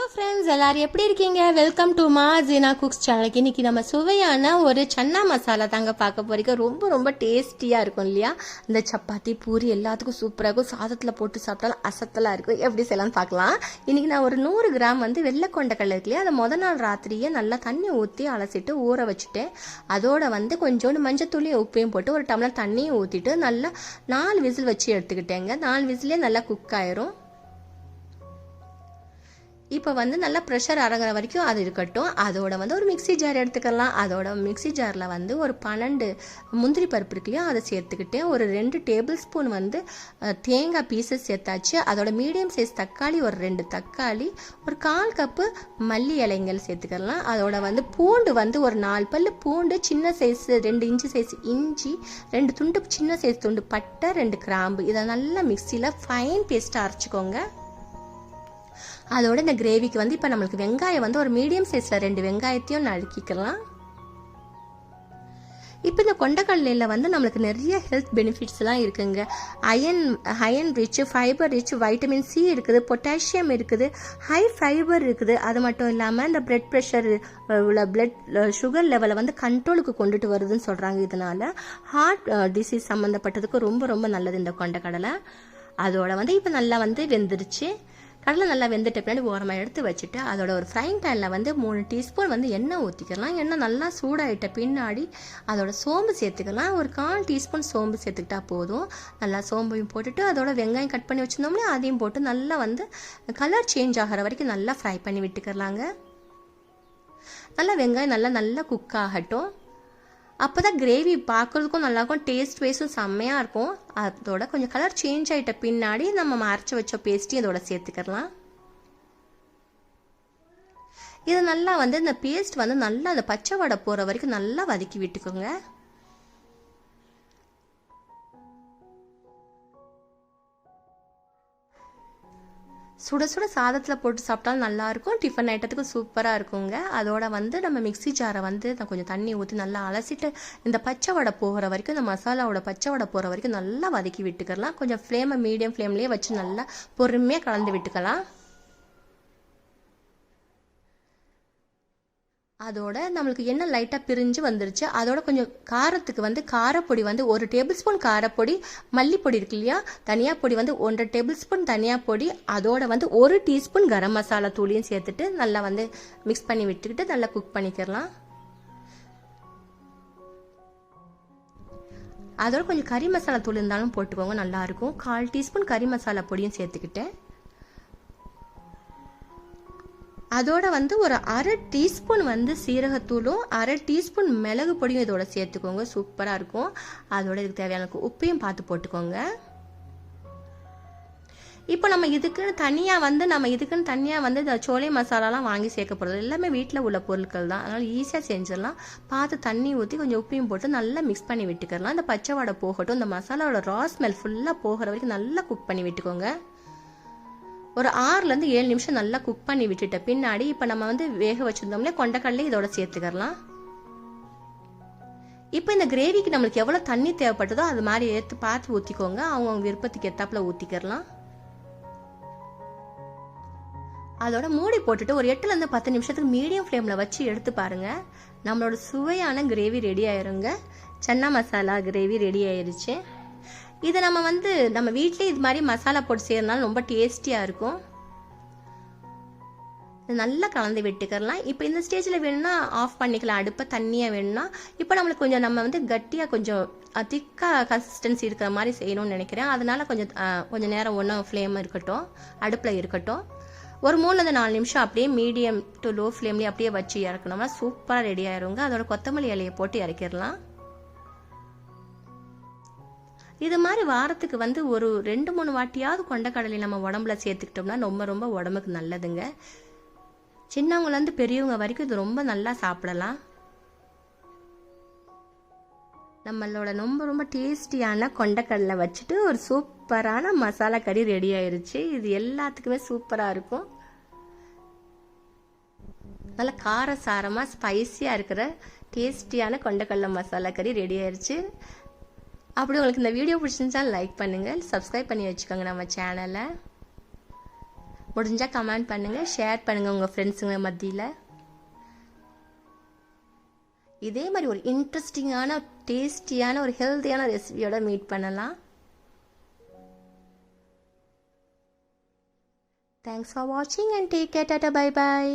Hello friends எல்லாரும் எப்படி இருக்கீங்க? வெல்கம் டு மா ஜீனா குக்ஸ் சேனலுக்கு இன்றைக்கி நம்ம சுவையான ஒரு சன்னா மசாலா தாங்க பார்க்க போகிறீங்க ரொம்ப ரொம்ப டேஸ்டியாக இருக்கும் இல்லையா? இந்த சப்பாத்தி பூரி எல்லாத்துக்கும் சூப்பராக இருக்கும். சாதத்தில் போட்டு சாப்பிட்டாலும் அசத்தலாக இருக்கும். எப்படி செய்யலாம்னு பார்க்கலாம். இன்றைக்கி நான் ஒரு நூறு கிராம் வந்து வெள்ளை கொண்டக்கடலை இருக்கு இல்லையா? அதை முத நாள் ராத்திரியே நல்லா தண்ணி ஊற்றி அலசிட்டு ஊற வச்சுட்டேன் அதோட வந்து கொஞ்சோண்டு மஞ்சத்தூளியும் உப்பையும் போட்டு ஒரு டம்ளர் தண்ணியும் ஊற்றிட்டு நல்லா நாலு விசில் வச்சு எடுத்துக்கிட்டேங்க. நாலு விசிலே நல்லா குக் ஆயிரும். இப்போ வந்து நல்லா ப்ரெஷர் அடங்குற வரைக்கும் அது இருக்கட்டும். அதோட வந்து ஒரு மிக்ஸி ஜார் எடுத்துக்கலாம். அதோட மிக்ஸி ஜாரில் வந்து ஒரு பன்னெண்டு முந்திரி பருப்பு இருக்குல்லையோ அதை சேர்த்துக்கிட்டேன். ஒரு ரெண்டு டேபிள் ஸ்பூன் வந்து தேங்காய் பீசஸ் சேர்த்தாச்சு. அதோட மீடியம் சைஸ் தக்காளி ஒரு ரெண்டு தக்காளி ஒரு கால் கப்பு மல்லி இலைங்கள் சேர்த்துக்கலாம். அதோட வந்து பூண்டு வந்து ஒரு நாலு பல் பூண்டு சின்ன சைஸ் ரெண்டு இன்ச்சு சைஸ் இஞ்சி ரெண்டு துண்டு சின்ன சைஸ் துண்டு பட்டை ரெண்டு கிராம்பு. இதை நல்லா மிக்சியில் ஃபைன் பேஸ்ட்டாக அரைச்சிக்கோங்க. அதோட இந்த கிரேவிக்கு வந்து இப்போ நம்மளுக்கு வெங்காயம் வந்து ஒரு மீடியம் சைஸில் ரெண்டு வெங்காயத்தையும் நறுக்கிக்கலாம் இப்போ இந்த கொண்டக்கடலையில் வந்து நம்மளுக்கு நிறைய ஹெல்த் பெனிஃபிட்ஸ்லாம் இருக்குங்க. Iron iron rich fibre rich vitamin C இருக்குது பொட்டாசியம் இருக்குது ஹை ஃபைபர் இருக்குது. அது மட்டும் இல்லாமல் இந்த பிளட் ப்ரெஷர் உள்ள பிளட் சுகர் லெவலை வந்து கண்ட்ரோலுக்கு கொண்டுட்டு வருதுன்னு சொல்கிறாங்க இதனால ஹார்ட் டிசீஸ் சம்மந்தப்பட்டதுக்கு ரொம்ப ரொம்ப நல்லது இந்த கொண்டக்கடலை. அதோட வந்து இப்போ நல்லா வந்து வெந்துருச்சு. கடலை நல்லா வெந்துட்ட பின்னாடி ஓரமாக எடுத்து வச்சுட்டு அதோட ஒரு ஃப்ரைங் பேனில் வந்து மூணு டீஸ்பூன் வந்து எண்ணெய் ஊற்றிக்கலாம் எண்ணெய் நல்லா சூடாயிட்ட பின்னாடி அதோட சோம்பு சேர்த்துக்கலாம். ஒரு கால் டீஸ்பூன் சோம்பு சேர்த்துக்கிட்டா போதும். நல்லா சோம்பையும் போட்டுட்டு அதோட வெங்காயம் கட் பண்ணி வச்சுருந்தோம்னா அதையும் போட்டு நல்லா வந்து கலர் சேஞ்ச் ஆகிற வரைக்கும் நல்லா ஃப்ரை பண்ணி விட்டுக்கலாங்க. நல்லா வெங்காயம் நல்லா நல்லா குக் ஆகட்டும். அப்போ தான் கிரேவி பார்க்குறதுக்கும் நல்லாயிருக்கும் டேஸ்ட் வைஸும் செம்மையாக இருக்கும். அதோட கொஞ்சம் கலர் சேஞ்ச் ஆகிட்ட பின்னாடி நம்ம மறைச்சி வச்ச பேஸ்ட்டையும் இதோட சேர்த்துக்கலாம் இது நல்லா வந்து இந்த பேஸ்ட் வந்து நல்லா அந்த பச்சை வடை போகிற வரைக்கும் நல்லா வதக்கி விட்டுக்கோங்க. சுட சுட சாதத்தில் போட்டு சாப்பிட்டாலும் நல்லாயிருக்கும். டிஃபன் ஐட்டத்துக்கு சூப்பராக இருக்குங்க. அதோட வந்து நம்ம மிக்ஸி ஜாரை வந்து நான் கொஞ்சம் தண்ணி ஊற்றி நல்லா அலசிட்டு இந்த பச்சை வடை போகிற வரைக்கும் இந்த மசாலாவோட பச்சை வடை போகிற வரைக்கும் நல்லா வதக்கி விட்டுக்கலாம். கொஞ்சம் ஃப்ளேமை மீடியம் ஃப்ளேம்லேயே வச்சு நல்லா பொறுமையாக கலந்து விட்டுக்கலாம். அதோட நம்மளுக்கு என்ன லைட்டாக பிரிஞ்சு வந்துருச்சு. அதோட கொஞ்சம் காரத்துக்கு வந்து காரப்பொடி வந்து ஒரு டேபிள் ஸ்பூன் காரப்பொடி மல்லிப்பொடி இருக்கு இல்லையா? தனியா பொடி வந்து ஒன்றரை டேபிள் ஸ்பூன் தனியா பொடி அதோட வந்து ஒரு டீஸ்பூன் கரம் மசாலா தூளியும் சேர்த்துட்டு நல்லா வந்து மிக்ஸ் பண்ணி விட்டுக்கிட்டு நல்லா குக் பண்ணிக்கிறலாம் அதோட கொஞ்சம் கறி மசாலா தூள் இருந்தாலும் போட்டுக்கோங்க நல்லாயிருக்கும் கால் டீஸ்பூன் கறி மசாலா பொடியும் சேர்த்துக்கிட்டேன். அதோட வந்து ஒரு அரை டீஸ்பூன் வந்து சீரகத்தூளும் அரை டீஸ்பூன் மிளகு பொடியும் இதோட சேர்த்துக்கோங்க. சூப்பராக இருக்கும். அதோட இதுக்கு தேவையான உப்பையும் பார்த்து போட்டுக்கோங்க. இப்போ நம்ம இதுக்குன்னு தனியாக வந்து நம்ம இதுக்குன்னு தனியாக வந்து இந்த சோலை மசாலாலாம் வாங்கி சேர்க்க போகிறது எல்லாமே வீட்டில் உள்ள பொருட்கள் தான். அதனால் ஈஸியாக செஞ்சிடலாம். பார்த்து தண்ணி ஊற்றி கொஞ்சம் உப்பையும் போட்டு நல்லா மிக்ஸ் பண்ணி விட்டுக்கலாம். இந்த பச்சை வடை போகட்டும் இந்த மசாலாவோட ரா ஸ்மெல் ஃபுல்லாக போகிற வரைக்கும் நல்லா குக் பண்ணி விட்டுக்கோங்க. ஒரு ஆறுலேருந்து ஏழு நிமிஷம் நல்லா குக் பண்ணி விட்டுட்ட. பின்னாடி இப்போ நம்ம வந்து வேக வச்சுருந்தோம்னா கொண்டக்கடலை இதோட சேர்த்துக்கலாம் இப்போ இந்த கிரேவிக்கு நம்மளுக்கு எவ்வளோ தண்ணி தேவைப்பட்டதோ அது மாதிரி எடுத்து பார்த்து ஊற்றிக்கோங்க அவங்கவுங்க விருப்பத்துக்கு எத்தாப்பில் ஊற்றிக்கிறலாம் அதோட மூடி போட்டுட்டு ஒரு எட்டுலேருந்து பத்து நிமிஷத்துக்கு மீடியம் ஃப்ளேமில் வச்சு எடுத்து பாருங்கள் நம்மளோட சுவையான கிரேவி ரெடி ஆயிருங்க. சன்னா மசாலா கிரேவி ரெடி ஆயிருச்சு. இதை நம்ம வந்து நம்ம வீட்டிலே இது மாதிரி மசாலா போட்டு செய்யறதுனால ரொம்ப டேஸ்டியாக இருக்கும். நல்லா கலந்து விட்டுக்கிறலாம். இப்போ இந்த ஸ்டேஜில் வேணும்னா ஆஃப் பண்ணிக்கலாம். அடுப்பை தண்ணியாக வேணும்னா இப்போ நம்மளுக்கு கொஞ்சம் நம்ம வந்து கட்டியாக கொஞ்சம் திக்காக கன்சிஸ்டன்சி இருக்கிற மாதிரி செய்யணும்னு நினைக்கிறேன். அதனால கொஞ்சம் கொஞ்சம் நேரம் ஒன்றும் ஃப்ளேம் இருக்கட்டும் அடுப்பில் இருக்கட்டும். ஒரு மூணுலேருந்து நாலு நிமிஷம் அப்படியே மீடியம் டு லோ ஃப்ளேம்லேயே அப்படியே வச்சு இறக்கணும்னா சூப்பராக ரெடி ஆயிருங்க. அதோட கொத்தமல்லி இலையை போட்டு இறக்கிடலாம். இது மாதிரி வாரத்துக்கு வந்து ஒரு ரெண்டு மூணு வாட்டியாவது கொண்டக்கடலை நம்ம உடம்புல சேர்த்துக்கிட்டோம்னா ரொம்ப ரொம்ப உடம்புக்கு நல்லதுங்க. சின்னவங்கலேருந்து பெரியவங்க வரைக்கும் இது ரொம்ப நல்லா சாப்பிடலாம். நம்மளோட ரொம்ப ரொம்ப டேஸ்டியான கொண்டக்கடலை வச்சுட்டு ஒரு சூப்பரான மசாலா கறி ரெடி ஆயிருச்சு. இது எல்லாத்துக்குமே சூப்பராக இருக்கும். நல்ல காரசாரமாக ஸ்பைசியாக இருக்கிற டேஸ்டியான கொண்டக்கடலை மசாலா கறி ரெடி ஆயிருச்சு. அப்படி உங்களுக்கு இந்த வீடியோ பிடிச்சிருந்தா லைக் பண்ணுங்கள் சப்ஸ்கிரைப் பண்ணி வச்சுக்கோங்க நம்ம சேனலை முடிஞ்சால் கமெண்ட் பண்ணுங்கள் ஷேர் பண்ணுங்கள் உங்கள் ஃப்ரெண்ட்ஸுங்க மத்தியில். இதே மாதிரி ஒரு இன்ட்ரெஸ்டிங்கான டேஸ்டியான ஒரு ஹெல்த்தியான ரெசிபியோட மீட் பண்ணலாம். தேங்க்ஸ் ஃபார் வாட்சிங் and take care tata bye bye